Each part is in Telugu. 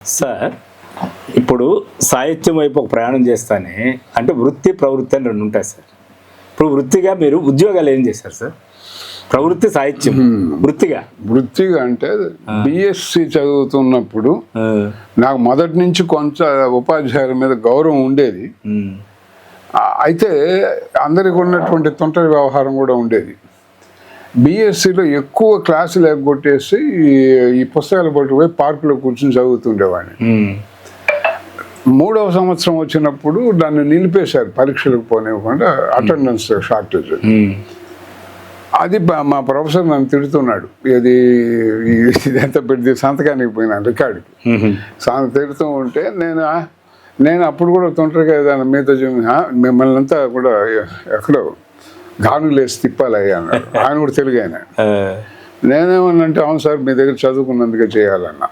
సార్ ఇప్పుడు సాహిత్యం వైపు ఒక ప్రయాణం చేస్తానే అంటే వృత్తి ప్రవృత్తి అని రెండు ఉంటాయి సార్. ఇప్పుడు వృత్తిగా మీరు ఉద్యోగాలు ఏం చేశారు సార్? ప్రవృత్తి సాహిత్యం. వృత్తిగా? వృత్తిగా అంటే బిఎస్సి చదువుతున్నప్పుడు నాకు మొదటి నుంచి కొంత ఉపాధ్యాయుల మీద గౌరవం ఉండేది. అయితే అందరికి ఉన్నటువంటి తొంటరి వ్యవహారం కూడా ఉండేది. బీఎస్సీలో ఎక్కువ క్లాసులు ఎగ్గొట్టేసి ఈ- పుస్తకాలు పట్టుకుపోయి పార్కులో కూర్చొని చదువుతుండేవాడిని. ఉమ్, మూడవ సంవత్సరం వచ్చినప్పుడు దాన్ని నిలిపేశారు పరీక్షలకు పోనివ్వకుండా అటెండెన్స్ షార్టేజ్. ఉమ్, అది మా ప్రొఫెసర్ నన్ను తిడుతున్నాడు. ఇది ఇదంతా పెట్టి సంతకానికి పోయినా రికార్డుకి. ఉమ్, సాంగ్ తిడుతూ ఉంటే నేను "ఆ, నేను అప్పుడు కూడా తొంటరిగా ఏదైనా "ఆ, మిమ్మల్ని అంతా కూడా ఎక్కడో గానులేసి తిప్పాలయ్యా అన్నాడు. ఆయన కూడా తెలుగు ఆయన. నేనేమన్నంటే అవును సార్ మీ దగ్గర చదువుకున్నందుకే చేయాలన్నా.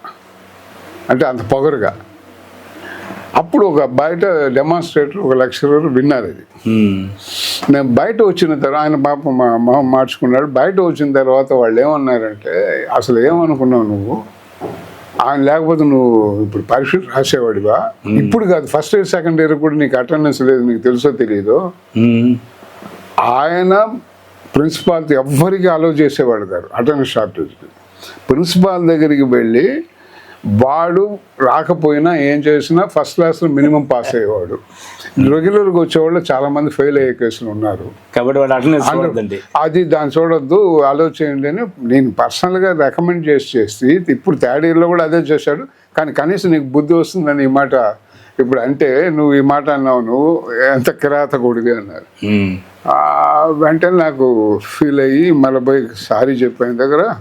అంటే అంత పొగరుగా. అప్పుడు ఒక బయట డెమాన్స్ట్రేటర్ ఒక లెక్చరర్ విన్నారు ఇది ఉమ్, నేను బయట వచ్చిన తర్వాత ఆయన పాప మార్చుకున్నాడు. బయట వచ్చిన తర్వాత వాళ్ళు ఏమన్నారంటే అసలు ఏమనుకున్నావు నువ్వు? ఆయన లేకపోతే నువ్వు ఇప్పుడు పరీక్షలు రాసేవాడివా? ఇప్పుడు కాదు ఫస్ట్ ఇయర్ సెకండ్ ఇయర్ కూడా నీకు అటెండెన్స్ లేదు నీకు తెలుసో తెలియదు ఆయన ప్రిన్సిపాల్తో ఎవ్వరికి అలౌ చేసేవాడు కాదు. Attendance shortage. ప్రిన్సిపాల్ దగ్గరికి వెళ్ళి వాడు రాకపోయినా ఏం చేసినా ఫస్ట్ క్లాస్లో మినిమం పాస్ అయ్యేవాడు. రెగ్యులర్గా వచ్చేవాళ్ళు చాలా మంది ఫెయిల్ అయ్యే కేసులు ఉన్నారు. కాబట్టి అది దాన్ని చూడొద్దు అలో చేయండి అని నేను పర్సనల్గా రికమెండ్ చేసి చేసి ఇప్పుడు థర్డ్ ఇయర్లో కూడా అదే చేశాడు. కానీ కనీసం నీకు బుద్ధి వస్తుందని ఈ మాట ఇప్పుడు అంటే నువ్వు ఈ మాట అన్నావు నువ్వు ఎంత కిరాత కొడుకు అన్నారు వెంటనే నాకు ఫీల్ అయ్యి మళ్ళీ పోయి సారీ చెప్పిన దగ్గర.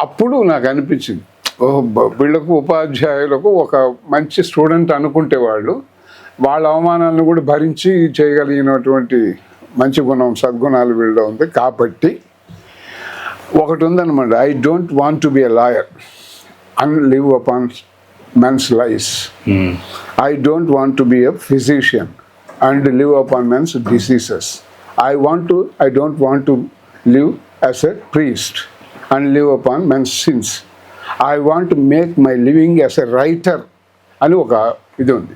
అప్పుడు నాకు అనిపించింది. ఓహో బ- వీళ్ళకు ఉపాధ్యాయులకు ఒక మంచి స్టూడెంట్ అనుకుంటే వాళ్ళు వాళ్ళ అవమానాలను కూడా భరించి చేయగలిగినటువంటి మంచి గుణం సద్గుణాలు వీళ్ళలో ఉంది కాబట్టి. ఒకటి ఉందన్నమాట I don't want to be a lawyer and live upon men's life um, I don't want to be a physician and live upon men's I want to I don't want to live as a priest and live upon men sins I want to make my living as a writer అని ఒక ఇది ఉంది.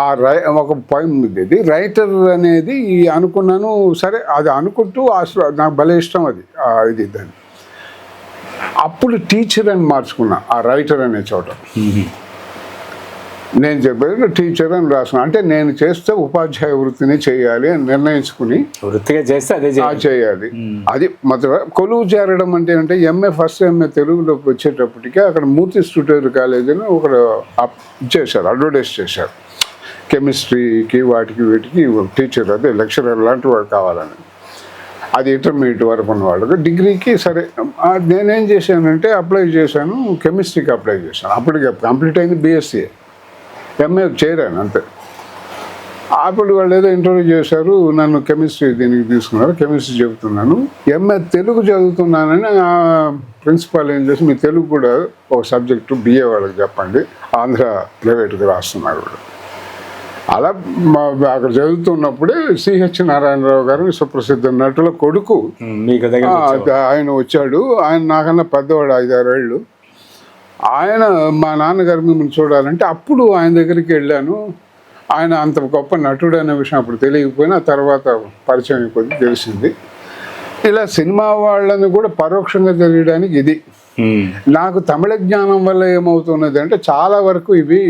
ఆ రై ఒక పాయింట్ ఉంది. ఇది రైటర్ అనేది అనుకున్నాను సరే అది అనుకుంటూ అసలు నాకు భలే ఇష్టం అది ఇది దాన్ని. అప్పుడు టీచర్ అని మార్చుకున్నా ఆ రైటర్ అనే చోట. నేను చెప్పాను టీచర్ అని రాసిన. అంటే నేను చేస్తే ఉపాధ్యాయ వృత్తిని చేయాలి అని నిర్ణయించుకుని వృత్తిగా చేస్తే అదే చేయాలి. అది మొదట కొలువు చేరడం అంటే అంటే ఎంఏ ఫస్ట్ ఎంఏ తెలుగులోకి వచ్చేటప్పటికి అక్కడ మూర్తి స్టూడియో కాలేజీని అప్ చేశారు అడ్వర్టైజ్ చేశారు. కెమిస్ట్రీకి వాటికి వీటికి టీచర్ అదే లెక్చరర్ లాంటి వాడు కావాలని. అది ఇంటర్మీడియట్ వరకు ఉన్న వాళ్ళకి డిగ్రీకి సరే నేనేం చేశానంటే అప్లై చేశాను కెమిస్ట్రీకి అప్లై చేశాను. అప్పటికి కంప్లీట్ అయింది బీఎస్సీ ఎంఏ చేరాను అంతే. అప్పుడు వాళ్ళు ఏదో ఇంటర్వ్యూ చేశారు నన్ను కెమిస్ట్రీ దీనికి తీసుకున్నారు కెమిస్ట్రీ చెబుతున్నాను. ఎంఏ తెలుగు చదువుతున్నానని ఆ ప్రిన్సిపాల్ ఏం చేసి మీ తెలుగు కూడా ఒక సబ్జెక్టు బిఏ వాళ్ళకి చెప్పండి ఆంధ్ర ప్రైవేట్గా రాస్తున్నారు కూడా అలా మా అక్కడ చదువుతున్నప్పుడే సిహెచ్ నారాయణరావు గారు సుప్రసిద్ధ నటుల కొడుకు ఆయన వచ్చాడు. ఆయన నాకన్నా పెద్దవాడు ఐదారేళ్ళు. ఆయన మా నాన్నగారు మిమ్మల్ని చూడాలంటే అప్పుడు ఆయన దగ్గరికి వెళ్ళాను. ఆయన అంత గొప్ప నటుడు అనే విషయం అప్పుడు తెలియకపోయినా తర్వాత పరిచయం కొద్ది తెలిసింది. ఇలా సినిమా వాళ్ళని కూడా పరోక్షంగా తెలియడానికి ఇది. నాకు తమిళ జ్ఞానం వల్ల ఏమవుతున్నది అంటే చాలా వరకు ఇవి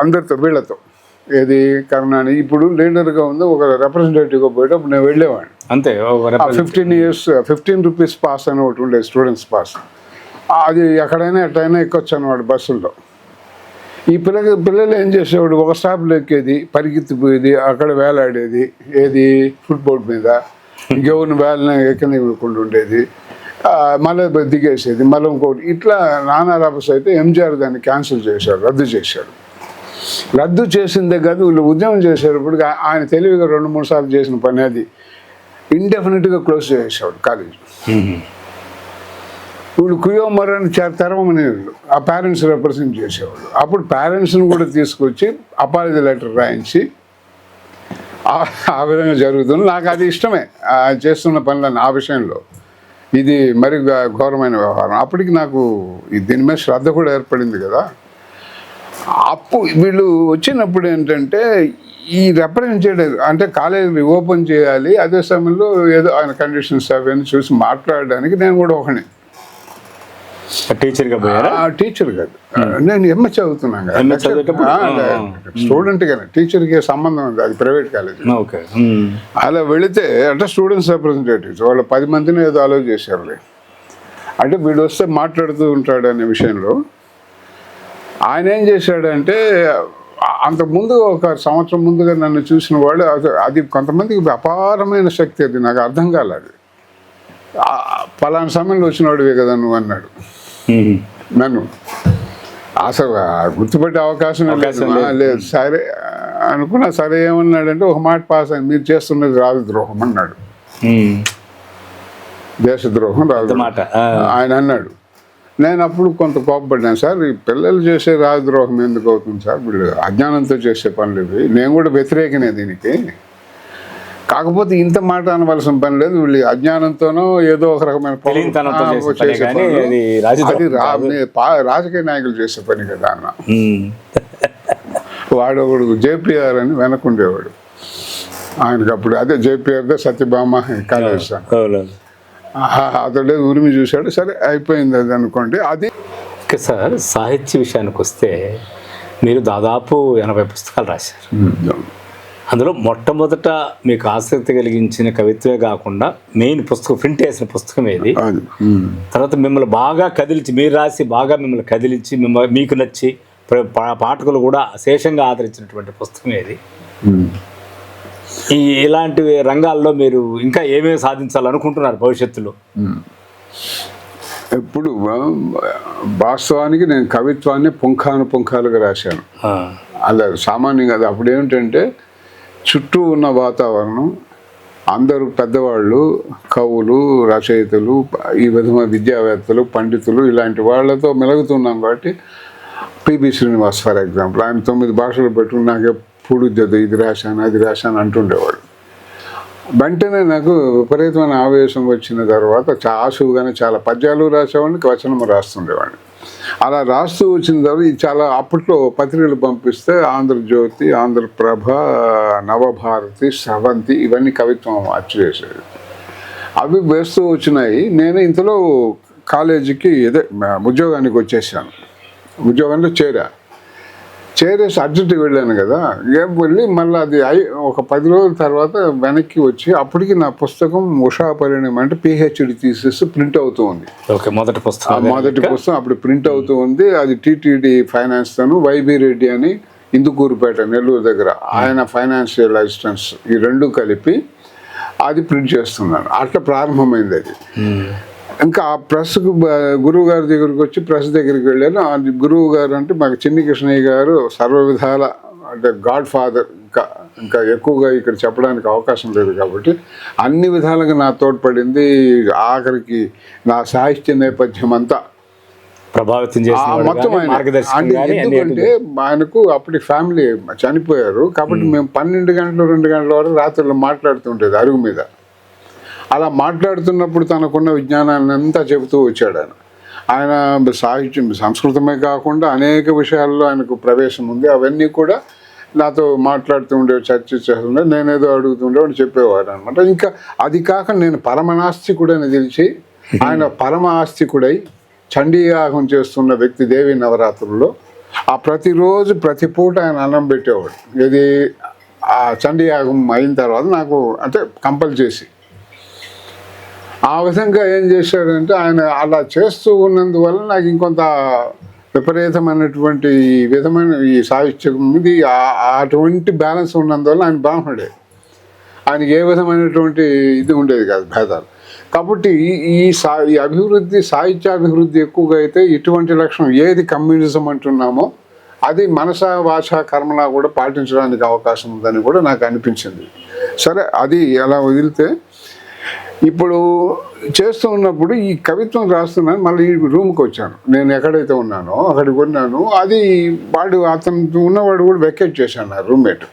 అందరితో వీళ్ళతో. ఏది కరుణాని ఇప్పుడు లీడర్గా ఉంది ఒక రిప్రజెంటేటివ్గా పోయేటప్పుడు నేను వెళ్ళేవాడిని. అంతే fifteen years fifteen rupees pass అని ఒకటి ఉండే స్టూడెంట్స్ పాస్ అది ఎక్కడైనా ఎట్టయినా ఎక్కొచ్చు అన్నమాట బస్సుల్లో. ఈ పిల్లలు పిల్లలు ఏం చేసేవాడు? ఒక స్టాప్లో ఎక్కేది పరిగెత్తిపోయేది అక్కడ వేలాడేది ఏది? ఫుట్బాల్ మీద. ఇంకెవరిని వేలన ఎక్కనివ్వకుండా ఉండేది. మళ్ళీ దిగేసేది. మళ్ళీ ఇంకోటి ఇట్లా నానా రాబస్ అయితే ఎంజిఆర్ దాన్ని క్యాన్సిల్ చేశాడు రద్దు చేశాడు. రద్దు చేసిందే కాదు వీళ్ళు ఉద్యమం చేసేటప్పుడు ఆయన తెలివిగా రెండు మూడు సార్లు చేసిన పని అది. ఇండెఫినెట్గా క్లోజ్ చేసేవాడు కాలేజ్. వీళ్ళు కుయోమర్ అని చే- తెరవమని ఆ పేరెంట్స్ రిప్రజెంట్ చేసేవాళ్ళు. అప్పుడు పేరెంట్స్ని కూడా తీసుకొచ్చి అపాలజీ లెటర్ రాయించి ఆ- విధంగా జరుగుతుంది. నాకు అది ఇష్టమే. చేస్తున్న పనులను ఆ విషయంలో. ఇది మరి ఘోరమైన వ్యవహారం. అప్పటికి నాకు ఈ దీని మీద శ్రద్ధ కూడా ఏర్పడింది కదా. అప్పు వీళ్ళు వచ్చినప్పుడు ఏంటంటే ఈ రిప్రజెంట్ చేయడం అంటే కాలేజీ ఓపెన్ చేయాలి. అదే సమయంలో ఏదో ఆయన కండిషన్స్ అవన్నీ చూసి మాట్లాడడానికి నేను కూడా ఒకనే. టీచర్గా పోయారా? ఆ టీచర్ కాదు నేను ఎంఎస్ చదువుతున్నాను? స్టూడెంట్ కానీ టీచర్కి సంబంధం ఉంది అది ప్రైవేట్ కాలేజ్. ఓకే. అలా వెళితే అంటే స్టూడెంట్స్ రిప్రజెంటేటివ్స్ వాళ్ళు పది మందిని ఏదో అలో చేశారులే. అంటే వీడు వస్తే మాట్లాడుతూ ఉంటాడు అనే విషయంలో ఆయన ఏం చేశాడంటే ఆ- అంతకుముందు ఒక సంవత్సరం ముందుగా నన్ను చూసిన వాడు అది- కొంతమందికి అపారమైన శక్తి అది నాకు అర్థం కాలేదు. పలానా సమయంలో వచ్చినవాడివే కదా నువ్వు అన్నాడు. నన్ను. అసలు గుర్తుపెట్టే అవకాశం లేదు. సరే అనుకున్నా సరే ఏమన్నాడంటే ఒక మాట పాస్ అయింది. మీరు చేస్తున్నది రాజద్రోహం అన్నాడు. ఉమ్. దేశద్రోహం రాజద్రోహం. మాట. ఆయన అన్నాడు. నేను అప్పుడు కొంత కోపపడ్డాను. సార్ ఈ పిల్లలు చేసే రాజద్రోహం ఎందుకు అవుతుంది సార్? వీళ్ళు అజ్ఞానంతో చేసే పనులు ఇవి. నేను కూడా వ్యతిరేకనే దీనికి. కాకపోతే ఇంత మాట అనవలసిన పని లేదు. వీళ్ళు అజ్ఞానంతోనో ఏదో ఒక రకమైన. అది రాజకీయ నాయకులు చేసే పని కదా అన్న. వాడు ఒకడు జేపీఆర్ అని వెనకుండేవాడు. ఆయనకి అప్పుడు అదే జేపీఆర్ సత్యభామ కాలేజ్. అతడే ఉరిమి చూశాడు. సరే అయిపోయింది అది అనుకోండి. అది సార్ సాహిత్య విషయానికి వస్తే మీరు దాదాపు ఎనభై పుస్తకాలు రాశారు. అందులో మొట్టమొదట మీకు ఆసక్తి కలిగించిన కవిత్వే కాకుండా మెయిన్ పుస్తకం ప్రింట్ చేసిన పుస్తకం ఏది? తర్వాత మిమ్మల్ని బాగా కదిలించి మీరు రాసి బాగా మిమ్మల్ని కదిలించి మిమ్మల్ని మీకు నచ్చి పాఠకులు కూడా అశేషంగా ఆదరించినటువంటి పుస్తకం ఏది? ఈ ఇలాంటి రంగాల్లో మీరు ఇంకా ఏమేమి సాధించాలనుకుంటున్నారు భవిష్యత్తులో? ఎప్పుడు ఆ, వాస్తవానికి నేను కవిత్వాన్ని పుంఖాను పుంఖాలుగా రాశాను అలా సామాన్యంగా అది అప్పుడు ఏమిటంటే చుట్టూ ఉన్న వాతావరణం అందరూ పెద్దవాళ్ళు కవులు రచయితలు ఈ విధమైన విద్యావేత్తలు పండితులు ఇలాంటి వాళ్ళతో మెలుగుతున్నాం కాబట్టి పిబి శ్రీనివాస్ ఫర్ ఎగ్జాంపుల్. ఆయన తొమ్మిది భాషలు పెట్టుకుని నాకు ఎప్పుడు ఇది రాశాను అది రాశాను అంటుండేవాడు. వెంటనే నాకు విపరీతమైన ఆవేశం వచ్చిన తర్వాత చా- ఆశువుగానే చాలా పద్యాలు రాసేవాడిని వచనము రాస్తుండేవాడిని. అలా రాస్తూ వచ్చిన తర్వాత ఇది చాలా అప్పట్లో పత్రికలు పంపిస్తే ఆంధ్రజ్యోతి ఆంధ్రప్రభ నవభారతి స్రవంతి ఇవన్నీ కవిత్వం అచ్చు చేసేది అవి వేస్తూ వచ్చినాయి. నేను ఇంతలో కాలేజీకి ఇదే ఉద్యోగానికి వచ్చేసాను. ఉద్యోగంలో చేరా. చేరేసి అర్జెంట్గా వెళ్ళాను కదా ఏం వెళ్ళి మళ్ళీ అది అయి ఒక పది రోజుల తర్వాత వెనక్కి వచ్చి అప్పటికి నా పుస్తకం ఉషా పరిణయం అంటే పిహెచ్డి తీసేసి ప్రింట్ అవుతూ ఉంది. ఓకే మొదటి పుస్తకం మొదటి పుస్తకం అప్పుడు ప్రింట్ అవుతూ ఉంది. అది టీటీడీ ఫైనాన్స్ తను వైబి రెడ్డి అని ఇందుకూరుపేట నెల్లూరు దగ్గర ఆయన ఫైనాన్షియల్ అసిస్టెంట్స్ ఈ రెండు కలిపి అది ప్రింట్ చేస్తున్నాను అట్లా ప్రారంభమైంది అది. ఉమ్. ఇంకా ఆ ప్రెస్కు గురువు గారి దగ్గరికి వచ్చి ప్రెస్ దగ్గరికి వెళ్ళాను. ఆ గురువు గారు అంటే మాకు చిన్ని కృష్ణయ్య గారు సర్వ విధాల అంటే గాడ్ ఫాదర్ ఇంకా ఇంకా ఎక్కువగా ఇక్కడ చెప్పడానికి అవకాశం లేదు కాబట్టి అన్ని విధాలుగా నా తోడ్పడింది ఆఖరికి నా సాహిత్య నేపథ్యం అంతా ప్రభావితం చేసిన ఎందుకంటే ఆయనకు అప్పటి ఫ్యామిలీ చనిపోయారు. కాబట్టి మేము. పన్నెండు గంటలు రెండు గంటల వరకు రాత్రులు మాట్లాడుతుండేది అరుగు మీద. అలా మాట్లాడుతున్నప్పుడు తనకున్న విజ్ఞానాన్ని అంతా చెబుతూ వచ్చాడు ఆయన. ఆయన సాహిత్యం సంస్కృతమే కాకుండా అనేక విషయాల్లో ఆయనకు ప్రవేశం ఉంది. అవన్నీ కూడా నాతో మాట్లాడుతూ ఉండే చర్చించేస్తుండే నేనేదో అడుగుతుండే వాడు చెప్పేవాడు అనమాట ఇంకా అది కాక నేను పరమనాస్తికుడని తెలిసి ఆయన పరమ ఆస్తికుడై చండీయాగం చేస్తున్న వ్యక్తి దేవి నవరాత్రుల్లో ఆ ప్రతిరోజు ప్రతి పూట ఆయన అన్నం పెట్టేవాడు. ఇది ఆ చండీయాగం అయిన తర్వాత నాకు అంటే కంపల్ చేసి ఆ విధంగా ఏం చేశాడంటే ఆయన అలా చేస్తూ ఉన్నందువల్ల నాకు ఇంకొంత విపరీతమైనటువంటి ఈ విధమైన ఈ సాహిత్యం ఇది అటువంటి బ్యాలెన్స్ ఉన్నందువల్ల ఆయన బ్రాహ్మణుడే. ఆయనకి ఏ విధమైనటువంటి ఇది ఉండేది కాదు భేదాలు. కాబట్టి ఈ- సా ఈ అభివృద్ధి సాహిత్యాభివృద్ధి ఎక్కువగా అయితే ఇటువంటి లక్షణం ఏది కమ్యూనిజం అంటున్నామో అది మనస భాష కర్మలా కూడా పాటించడానికి అవకాశం ఉందని కూడా నాకు అనిపించింది. సరే అది ఎలా వదిలితే ఇప్పుడు చేస్తూ ఉన్నప్పుడు ఈ కవిత్వం రాస్తున్నాను మళ్ళీ ఈ రూమ్కి వచ్చాను. నేను ఎక్కడైతే ఉన్నానో అక్కడికి ఉన్నాను అది వాడు అతను ఉన్నవాడు కూడా వెకేట్ చేశాను నా రూమ్మేట్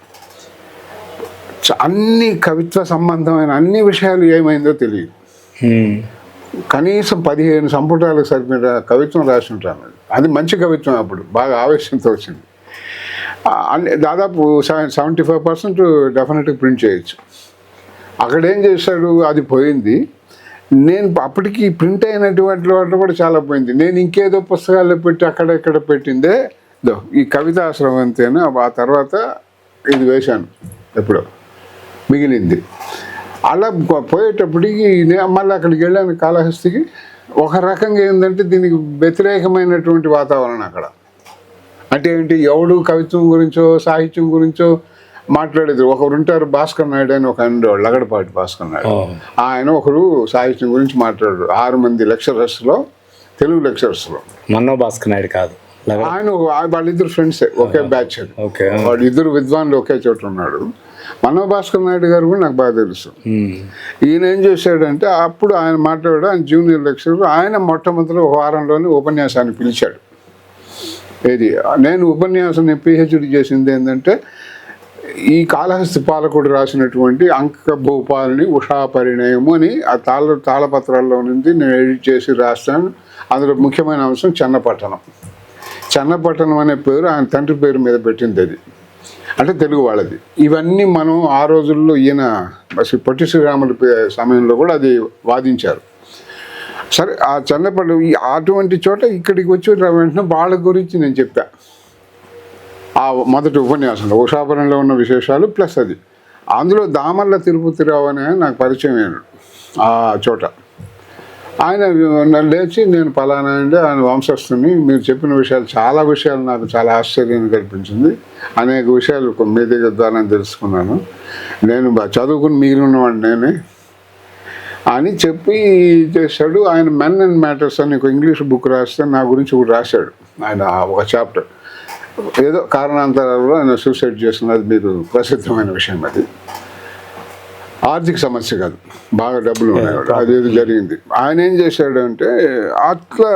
అన్ని కవిత్వ సంబంధమైన అన్ని విషయాలు ఏమైందో తెలియదు. కనీసం పదిహేను సంపుటాలకు సరిపోయిన కవిత్వం రాసి ఉంటాను అది మంచి కవిత్వం అప్పుడు. బాగా ఆవేశంతో వచ్చింది. అన్ని దాదాపు సెవెంటీ ఫైవ్ పర్సెంట్ డెఫినెట్గా ప్రింట్ చేయొచ్చు. అక్కడ ఏం చేశాడు? అది పోయింది. నేను అప్పటికి ప్రింట్ అయినటువంటి వాటిలో కూడా చాలా పోయింది. నేను ఇంకేదో పుస్తకాల్లో పెట్టి అక్కడ ఇక్కడ పెట్టిందే దో ఈ కవితాశ్రమం అంతేనా? ఆ తర్వాత ఇది వేశాను ఎప్పుడో మిగిలింది. అలా పోయేటప్పటికి మళ్ళీ అక్కడికి వెళ్ళాను కాళహస్తికి. ఒక రకంగా ఏంటంటే దీనికి వ్యతిరేకమైనటువంటి వాతావరణం అక్కడ. అంటే ఏంటి? ఎవడు కవిత్వం గురించో సాహిత్యం గురించో మాట్లాడేది. ఒకరు ఉంటారు భాస్కర్ నాయుడు అని ఒక ఉండేవాడు లగడపాటి భాస్కర్ నాయుడు. ఆయన ఒకరు సాహిత్యం గురించి మాట్లాడారు. ఆరు మంది లెక్చరర్స్లో తెలుగు లెక్చరర్స్లో. మన్నో భాస్కర్ నాయుడు కాదు. ఆయన వాళ్ళిద్దరు ఫ్రెండ్సే ఒకే బ్యాచ్ వాళ్ళు ఇద్దరు విద్వాన్లు ఒకే చోట ఉన్నాడు. మనో భాస్కర్ నాయుడు గారు కూడా నాకు బాగా తెలుసు. ఈయన ఏం చేశాడంటే అప్పుడు ఆయన మాట్లాడాడు ఆయన జూనియర్ లెక్చరర్ ఆయన మొట్టమొదటి ఒక వారంలోనే ఉపన్యాసాన్ని పిలిచాడు. ఏది? నేను ఉపన్యాసం పిహెచ్డి చేసింది ఏంటంటే ఈ కాళహస్తి పాలకుడు రాసినటువంటి అంక భూపాలని ఉషా పరిణయము అని ఆ తాళ తాళపత్రాల్లో నుండి నేను ఎడిట్ చేసి రాస్తాను. అందులో ముఖ్యమైన అంశం చెన్నపట్టణం. చెన్నపట్టణం అనే పేరు ఆయన తండ్రి పేరు మీద పెట్టింది అది. అంటే తెలుగు వాళ్ళది. ఇవన్నీ మనం ఆ రోజుల్లో ఈయన శ్రీ పొట్టి శ్రీరాముల పే- సమయంలో కూడా అది వాదించారు. సరే ఆ చెన్నపల్లి ఈ అటువంటి చోట ఇక్కడికి వచ్చి వెంటనే వాళ్ళ గురించి నేను చెప్పాను ఆ మొదటి ఉపన్యాసంలో ఉషాపురంలో ఉన్న విశేషాలు ప్లస్ అది. అందులో దామల్ల తిరుపతిరావు అనే నాకు పరిచయం అయినాడు ఆ చోట. ఆయన నన్ను లేచి నేను పలానా అండి ఆయన వంశస్థుని మీరు చెప్పిన విషయాలు చాలా విషయాలు నాకు చాలా ఆశ్చర్యాన్ని కల్పించింది. అనేక విషయాలు మీ దగ్గర ద్వారా తెలుసుకున్నాను. నేను చదువుకుని మిగిలినవాడిని నేనే అని చెప్పి చేశాడు. ఆయన మెన్ అండ్ మ్యాటర్స్ అని ఒక ఇంగ్లీష్ బుక్ రాస్తే నా గురించి కూడా రాశాడు. ఆయన ఒక చాప్టర్. ఏదో కారణాంతరాల్లో ఆయన సూసైడ్ చేస్తున్నది మీరు ప్రసిద్ధమైన విషయం అది. ఆర్థిక సమస్య కాదు. బాగా డబ్బులు ఉన్నాయి అది ఏదో జరిగింది. ఆయన ఏం చేశాడంటే అట్లా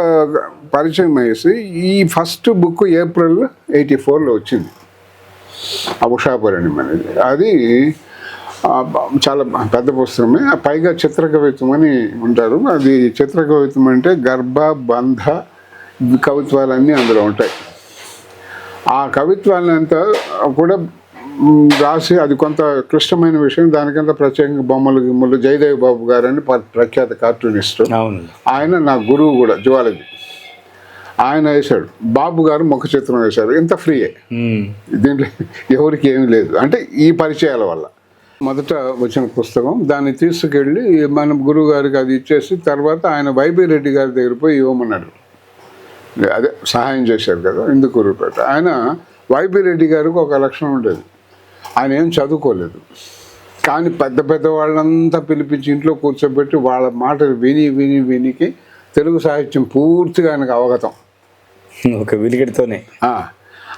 పరిచయం వేసి ఈ ఫస్ట్ బుక్ ఏప్రిల్ ఎయిటీ ఫోర్లో వచ్చింది. ఆ ఉషాపరణ్యం అనేది. అది చాలా పెద్ద పుస్తకమే. పైగా చిత్రకవిత్వం అని ఉంటారు. అది చిత్రకవిత్వం అంటే గర్భ బంధ కవిత్వాలన్నీ అందులో ఉంటాయి. ఆ కవిత్వాన్ని అంతా కూడా రాసి అది కొంత క్లిష్టమైన విషయం. దానికంతా ప్రత్యేకంగా బొమ్మలు గిమ్మలు జయదేవ్ బాబు గారు అని ప్ర- ప్రఖ్యాత కార్టూనిస్ట్. ఆయన నా గురువు కూడా జువాలజీ. ఆయన వేశాడు. బాబు గారు ముఖ చిత్రం వేశారు. ఇంత ఫ్రీయే. దీంట్లో ఎవరికి ఏమీ లేదు. అంటే ఈ పరిచయాల వల్ల. మొదట వచ్చిన పుస్తకం. దాన్ని తీసుకెళ్ళి మన గురువు గారికి అది ఇచ్చేసి తర్వాత ఆయన వైబీ రెడ్డి గారి దగ్గర పోయి ఇవ్వమన్నాడు. అదే సహాయం చేశారు కదా ఇందుకూరుపేట ఆయన వైబీ రెడ్డి గారికి ఒక లక్షణం ఉండేది. ఆయన ఏం చదువుకోలేదు. కానీ పెద్ద పెద్ద వాళ్ళంతా పిలిపించి ఇంట్లో కూర్చోబెట్టి వాళ్ళ మాటలు విని విని వినికి తెలుగు సాహిత్యం పూర్తిగా ఆయనకు అవగతం. ఒక విలిగిడితోనే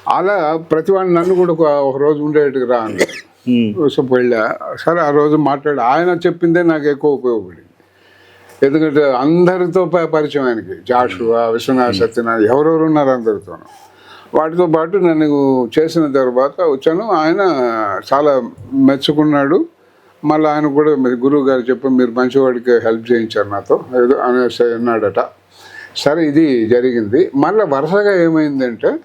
అలా ప్రతి వాడిని నన్ను కూడా ఒక రోజు ఉండేట్టుగా రా అన్నాడు ఉమ్. సో వెళ్ళా. సరే ఆ రోజు మాట్లాడి. ఆయన చెప్పిందే నాకు ఎక్కువ ఉపయోగపడింది. ఎందుకంటే అందరితో పరిచయం ఆయనకి. జాషువా విశ్వనాథ్ సత్యనారాయణ ఎవరెవరు ఉన్నారు అందరితో వాటితో పాటు నన్ను చేసిన తర్వాత వచ్చాను. ఆయన చాలా మెచ్చుకున్నాడు. మళ్ళీ ఆయన కూడా గురువు గారు చెప్పి మీరు మంచివాడికి హెల్ప్ చేయించారు నాతో. ఏదో అనేసి అన్నాడట. సరే ఇది జరిగింది. మళ్ళీ వరుసగా ఏమైందంటే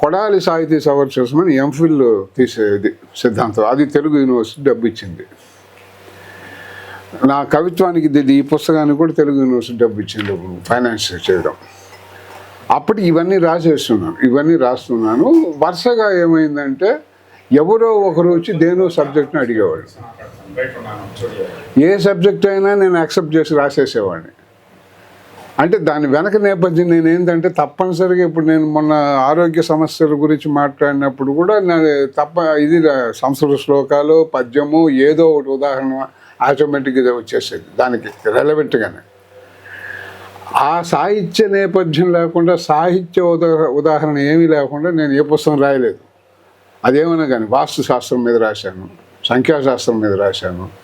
కొడాలి సాహితీ సవర్చస్మని ఎంఫిల్ తీసేది సిద్ధాంతం. అది తెలుగు యూనివర్సిటీ డబ్బు ఇచ్చింది నా కవిత్వానికి ఇది ఈ పుస్తకానికి కూడా తెలుగు యూనివర్సిటీ డబ్బు ఇచ్చింది ఫైనాన్స్ చేయడం. అప్పుడు ఇవన్నీ రాసేస్తున్నాను ఇవన్నీ రాస్తున్నాను. వరుసగా ఏమైందంటే ఎవరో ఒకరు వచ్చి దేనో సబ్జెక్ట్ని అడిగేవాడు ఏ సబ్జెక్ట్ అయినా నేను యాక్సెప్ట్ చేసి రాసేసేవాడిని. అంటే దాని వెనక నేపథ్యం నేను ఏంటంటే తప్పనిసరిగా ఇప్పుడు నేను మొన్న ఆరోగ్య సమస్యల గురించి మాట్లాడినప్పుడు కూడా నేను తప్ప ఇది సంస్కృత శ్లోకాలు పద్యము ఏదో ఒకటి ఉదాహరణ ఆటోమేటిక్గా వచ్చేసేది. దానికి రెలవెంట్గానే ఆ సాహిత్య నేపథ్యం లేకుండా సాహిత్య ఉదాహరణ ఏమీ లేకుండా నేను ఏ పుస్తకం రాయలేదు. అదేమన్నా కానీ వాస్తు శాస్త్రం మీద రాశాను సంఖ్యాశాస్త్రం మీద రాశాను.